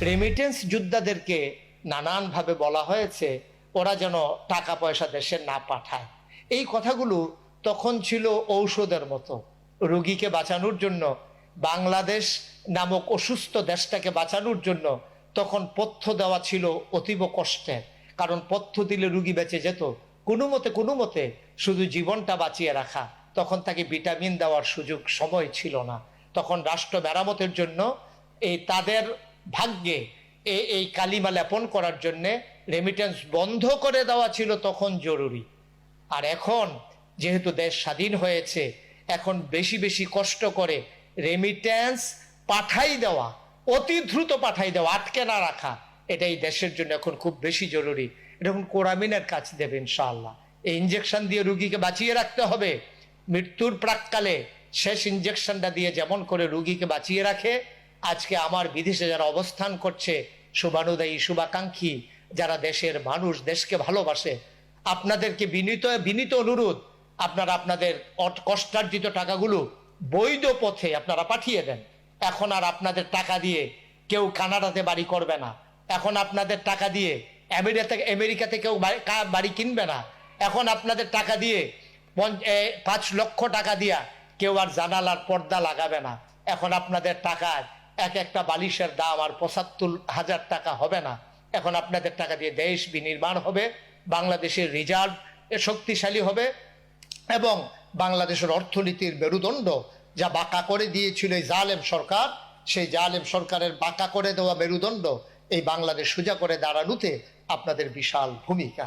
Remittance যোদ্ধাদেরকে নানানভাবে বলা হয়েছে, ওরা যেন টাকা পয়সা দেশে না পাঠায়। এই কথাগুলো তখন ছিল ঔষধের মতো। রোগীকে বাঁচানোর জন্য, বাংলাদেশ নামক অসুস্থ দেশটাকে বাঁচানোর জন্য তখন পথ্য দেওয়া ছিল অতীব কষ্টের। কারণ পথ্য দিলে রুগী বেঁচে যেত। কোনো মতে কোনো মতে শুধু জীবনটা বাঁচিয়ে রাখা। তখন তাকে ভিটামিন দেওয়ার সুযোগ সময় ছিল না। তখন রাষ্ট্র মেরামতের জন্য এই তাদের ভাগ্যে এই কালিমা লেপন করার জন্যে রেমিটেন্স বন্ধ করে দেওয়া ছিল তখন জরুরি। আর এখন যেহেতু দেশ স্বাধীন হয়েছে, এখন বেশি বেশি কষ্ট করে রেমিটেন্স পাঠাই দেওয়া, অতি দ্রুত পাঠাই দেওয়া, আটকে না রাখা, এটাই দেশের জন্য এখন খুব বেশি জরুরি। এখন কোরামিনের কাজ দেবে ইনশাআল্লাহ। এই ইঞ্জেকশন দিয়ে রুগীকে বাঁচিয়ে রাখতে হবে। মৃত্যুর প্রাককালে শেষ ইঞ্জেকশনটা দিয়ে যেমন করে রুগীকে বাঁচিয়ে রাখে আজকে আমার বিদেশে যারা অবস্থান করছে, শুভানুদায়ী, শুভাকাঙ্ক্ষী, যারা দেশের মানুষ, দেশকে ভালোবাসে, আপনাদেরকে বিনীত বিনীত অনুরোধ, আপনারা আপনাদের কষ্টার্জিত টাকাগুলো বৈধ পথে আপনারা পাঠিয়ে দেন। এখন আর আপনাদের টাকা দিয়ে কেউ কানাডাতে বাড়ি করবে না। এখন আপনাদের টাকা দিয়ে আমেরিকা থেকে আমেরিকাতে কেউ বাড়ি কিনবে না। এখন আপনাদের টাকা দিয়ে পাঁচ লক্ষ টাকা দিয়া কেউ আর জানালার পর্দা লাগাবে না। এখন আপনাদের টাকায় এক একটা বালিশের দাম আর পঁচাত্তর হাজার টাকা হবে না। এখন আপনাদের টাকা দিয়ে দেশ বিনির্মাণ হবে, বাংলাদেশের রিজার্ভ শক্তিশালী হবে এবং বাংলাদেশের অর্থনীতির মেরুদণ্ড যা বাঁকা করে দিয়েছিল এই জালেম সরকার, সেই জালেম সরকারের বাঁকা করে দেওয়া মেরুদণ্ড এই বাংলাদেশ সোজা করে দাঁড়ানোতে আপনাদের বিশাল ভূমিকা।